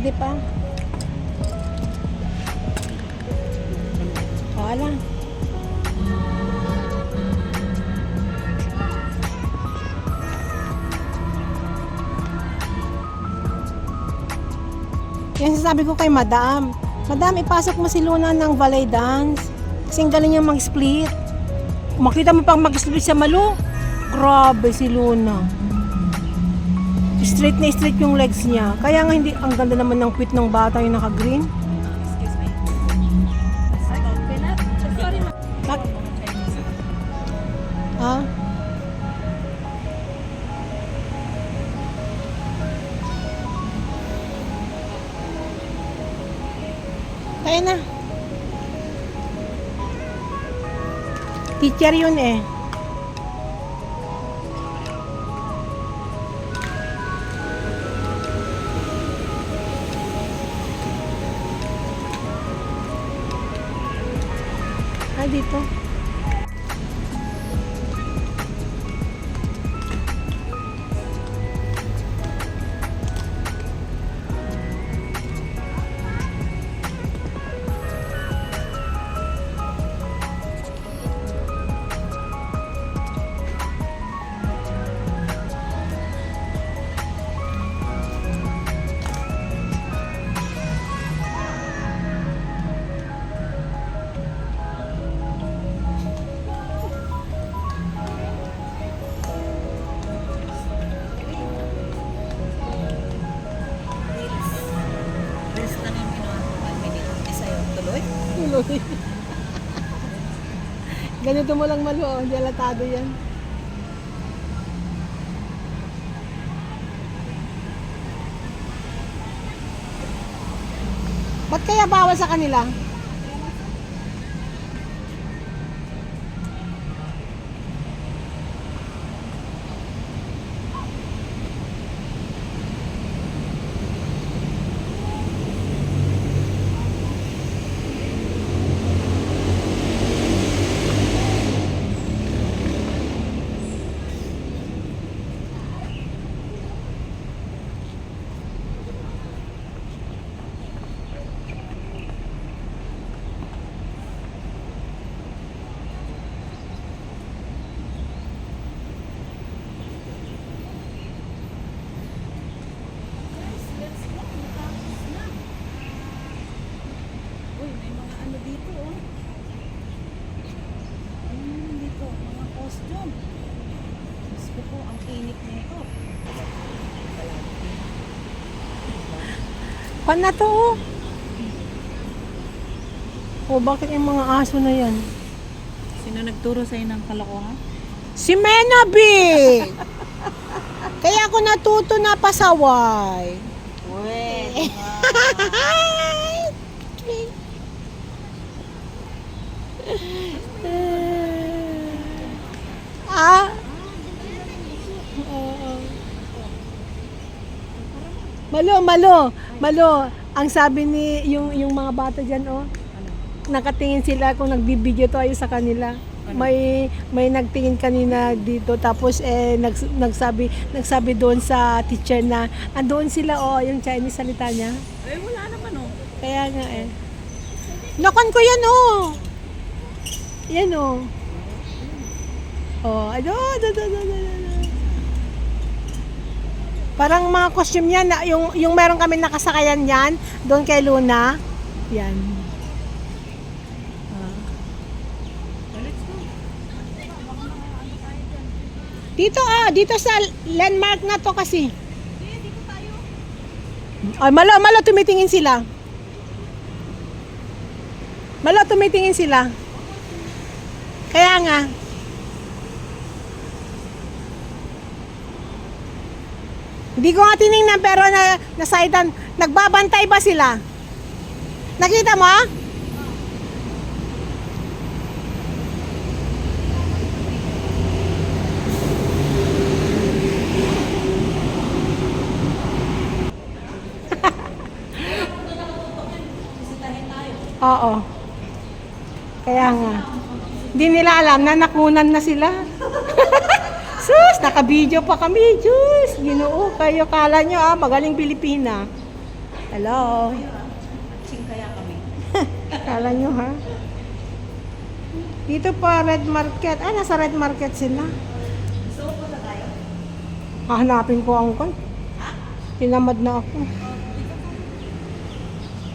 Pwede pa. Wala. Yan sasabi ko kay Madam. Madam, ipasok mo si Luna ng ballet dance. Kasi galing niya mag-split. Makita mo pang mag-split sa malo. Grabe si Luna. Straight na straight yung legs niya. Kaya nga hindi, ang ganda naman ng quit ng bata yung naka-green. Bak ah? Kaya na. Teacher yun eh. Dito. Tuloy. Ganito mo lang malo, oh. hindi alatado yan. Ba't kaya bawal sa kanila? Uy, may mga ano dito, oh. Ano naman dito? Mga costume. Diyos ko po, ang init nito. Pan na to, oh. Oh, bakit yung mga aso na yan? Sino nagturo sa'yo ng kalokohan? Si Menabi! Kaya ako natuto na pasaway. Uy, ah? Malo, malo, malo. Ang sabi ni yung yung mga bata diyan oh, nakatingin sila kung nagbibideo tayo sa kanila. May may nagtingin kanina dito tapos eh nags, nagsabi nagsabi doon sa teacher na andoon sila oh yung Chinese salita niya. eh, wala naman, oh. Kaya nga eh. Nakon ko yan oh. Yan oh. Oh, ano, ano, ano, ano, ano, ano. Parang mga costume yan, na, yung, yung meron kami nakasakayan yan, doon kay Luna. Yan. Go. Dito ah, dito sa landmark na to kasi. Ay, malo, malo, tumitingin sila. Malo, tumitingin sila. Kaya nga. Hindi ko nga tiningnan pero na, nasaitan, nagbabantay ba sila? Nakita mo? Oo. Kaya nga. Hindi nila alam na nakunan na sila. Sus, naka-video pa kami. Diyos, ginoo kayo. Kala nyo ah, magaling Pilipina. Hello. Kaya kami. Kala nyo ha? Dito pa, Red Market. Ah, nasa Red Market sila. So, punta tayo. Hahanapin ko ang kon. Tinamad na ako.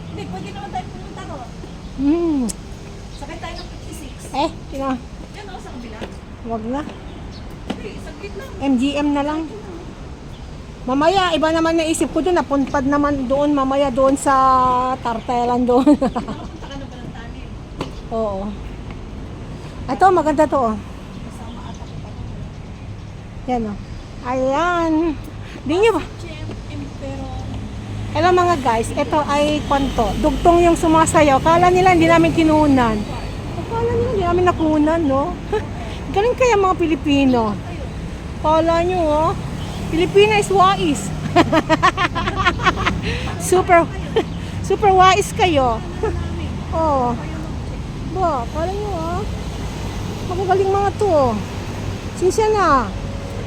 Hindi, pwede naman tayo pumunta ko. Hmm. Sakay tayo ng 56. Eh, tina. Yan ako sa kabila. Wag na. MGM na lang. Mamaya, iba naman naisip ko doon. Napunpad naman doon. Mamaya doon sa Tartelan doon. Oo. Ito, maganda to. Oh. Yan oh. Ayan. Di nyo ba? Hello mga guys, ito ay kwanto. Dugtong yung sumasayaw. Kala nila hindi namin kinunan. Kala nila hindi namin nakunan, no? Galing kaya mga Pilipino. Kala nyo, oh. Pilipina is wais. super, super wais kayo. oh. Ba, kala nyo, oh. Magagaling mga to. oh. Sinsya na.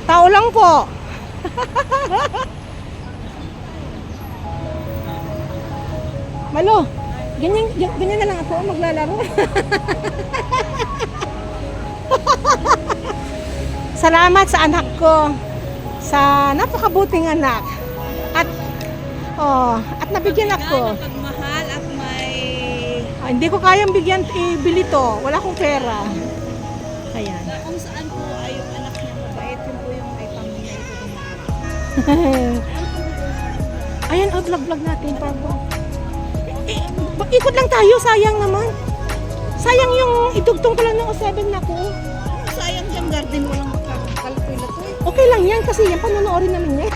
Tao lang po. Malo, ganyan, gan- ganyan na lang ako maglalaro. Salamat sa anak ko. Sa napakabuting anak. At oh, at nabigyan ako. pagmahal at may... Ah, hindi ko kayang bigyan ibili to. Wala akong pera. Ayan. Na kung saan po ay yung anak niya mabait, yun po yung may pamilya ito Ayan, out vlog natin, Pablo. Eh, ikot lang tayo, sayang naman. Sayang yung idugtong ko lang ng 07 na ko. Sayang dyan garden, walang. Okay lang yan kasi yan panonoodin namin yan.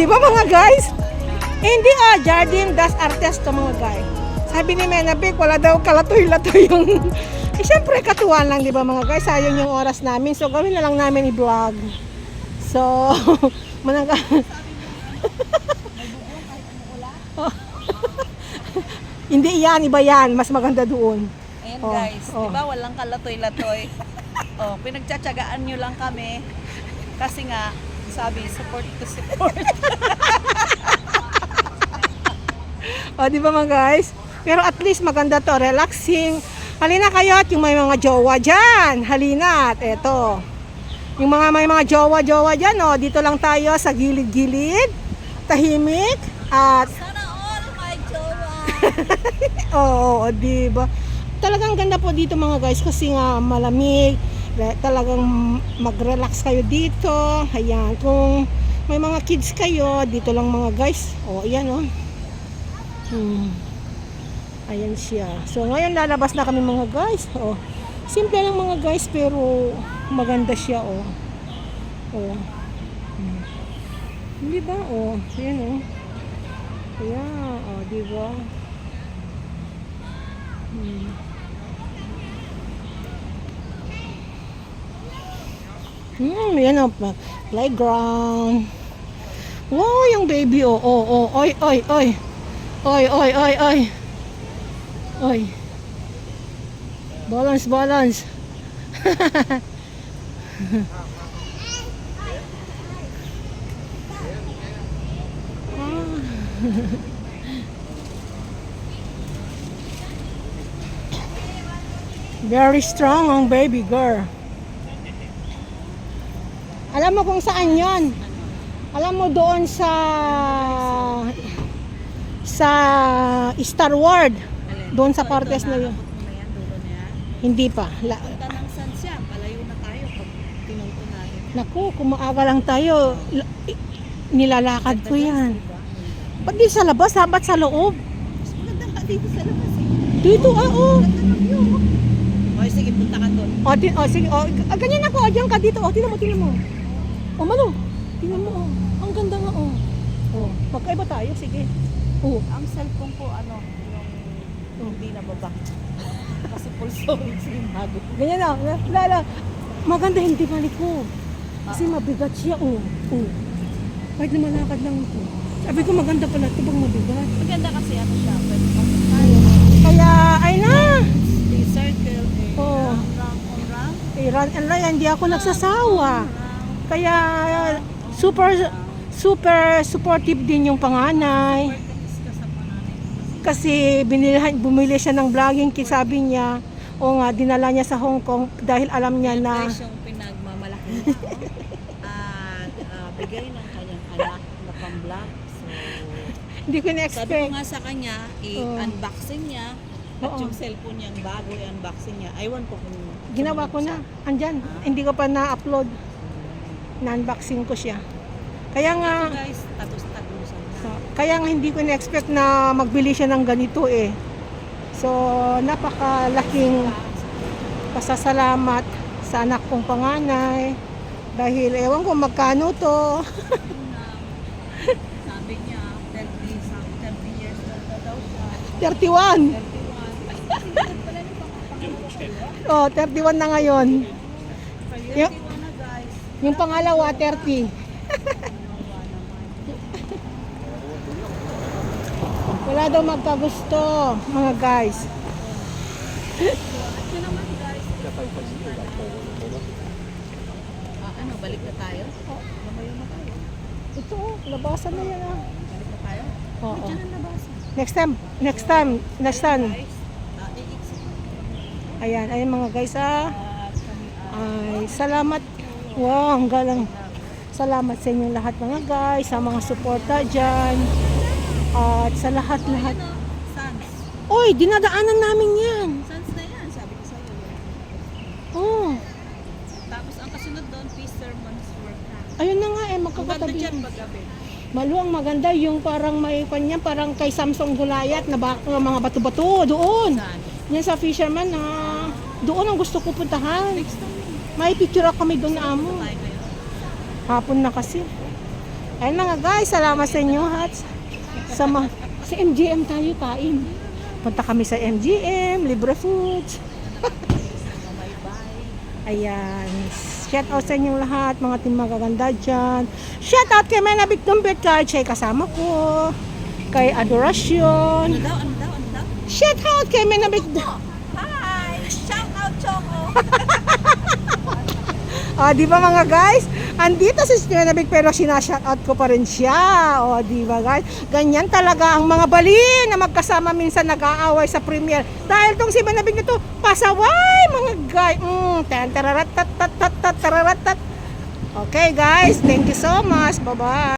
Di ba mga guys? Hindi ah, Jardine das Artes to mga guys. Sabi ni Menabik, wala daw kalatoy-latoy yung... eh, syempre, katuwan lang, di ba mga guys? Sayang yung oras namin. So, gawin na lang namin i-vlog. So, managa... hindi yan, iba yan. Mas maganda doon. Ayan Oh, guys, oh. di ba walang kalatoy-latoy? Oh, pinagtsatsagaan nyo lang kami. Kasi nga, sabi, support to support. O, di ba mga guys? Pero at least maganda to, relaxing. Halina kayo at yung may mga jowa dyan. Halina at eto. Yung mga may mga jowa-jowa dyan, oh, dito lang tayo sa gilid-gilid. Tahimik. At, Sana all my jowa. oo, oh, di ba? Talagang ganda po dito mga guys kasi nga malamig. Talagang mag-relax kayo dito. Ayan, kung may mga kids kayo, dito lang mga guys. O, oh, ayan oh. Hmm. Ayan siya. So ngayon lalabas na kami mga guys. Oh. Simple lang mga guys pero maganda siya oh. Oh. Hmm. Di ba? Oh, ayan oh. Ayan, oh, di ba? Hmm. Hmm, yan pa- playground. Wow, yung baby oh. Oh, oh, oy, oy, oy. Oy, oy, oy, oy. Oy. Balance, balance. Very strong ang baby girl. Alam mo kung saan yon? Alam mo doon sa sa Star Ward. Doon sa partes na yun. Hindi pa. La, naku, kung maaga lang tayo, nilalakad ko yan. Ba't di sa labas? Dapat sa loob. Mas maganda ka dito sa labas eh. Dito, ah, oh. Ganda ng view. O, sige, punta ka doon. O, sige, o, ah, ganyan ako, o, diyan ka dito, o, tinan mo, tinan mo. O, malo, tinan mo, o. Ang ganda nga, o. O, magkaiba tayo, sige. O, Ang cellphone ko, ano, yung hindi nababa. Kasi full storage yung bago. ganyan na, lala. Maganda hindi balik ko. Kasi mabigat siya, o. O. Kahit na malakad lang ito. Sabi ko maganda pala ito pag mabigat. Maganda kasi ano siya, pwede tayo. Kaya, ay na. The circle, eh, Oo. round, round, round, Eh, run and run, hindi ako nagsasawa. round. Kaya, super, super supportive din yung panganay. Kasi binilhan, bumili siya ng vlogging kit, sabi niya, o nga, dinala niya sa Hong Kong dahil alam niya na, yung pinagmamalaki niya. oh. At ah, bigay ng kanyang anak na pang-vlog. So, hindi ko sabi ko na-expect. nga sa kanya, i-unboxing niya. At Oo. yung cellphone niyang bago, i-unboxing niya. Aywan ko kung... Ginawa ko na. Andyan. Hindi ko pa na-upload. Na-unboxing ko siya. Kaya nga, Ito guys, tatos-tatusan na. So, kaya nga hindi ko na-expect na magbili siya ng ganito eh. So, napakalaking pasasalamat sa anak kong panganay. Dahil ewan ko magkano to. Sabi niya, 30, some 30 years old na daw siya. 31. 31. Oh, 31 na ngayon. Kaya 31 na guys. Yung pangalawa, 30. Wala daw magkagusto, mga guys. Ito naman guys. Ah, ano, balik na tayo? Lumayo na tayo. Ito, oh, labasan na yan ah. Balik na tayo? Oo. Ang labas. Next time, next time, next time. Ah. Ayan, ayan mga guys ah. Ah, Ay, salamat. Wow, ang galang. Salamat sa inyong lahat mga guys, sa mga suporta dyan. At sa lahat-lahat. Oy, dinadaanan namin yan. Sans na yan, sabi ko sa'yo. Oh, Tapos ang kasunod doon, Fisherman's Work na. ayun na nga eh, magkakatabi. dyan paggabi. Malu ang maganda yung parang may kanya, parang kay Samsung Gulayat na bak mga bato-bato doon. Saan? Yan sa Fisherman na doon ang gusto ko puntahan. Next time. May picture ako kami doon na amo. Hapon na kasi. Ayun mga guys, salamat sa inyo hats. Sa, ma- sa MGM tayo kain. Punta kami sa MGM, libre foods. Ayan. Shout out sa inyong lahat, mga team magaganda dyan. Shout out kay Mena Victim Bet Card, siya kasama ko. Kay Ano Adoration. daw, ano daw, ano daw? Shout out kay Mena Victim. Hi! Shout out, Choco! Ah, di ba mga guys? Andito si Steve pero sinashout out ko pa rin siya. O, di ba guys? Ganyan talaga ang mga bali na magkasama minsan nag-aaway sa premiere. Dahil tong si Manabig na to, pasaway mga guys. Mm, tan tararat tat tat tat tat tararat tat. Okay guys, thank you so much. Bye-bye.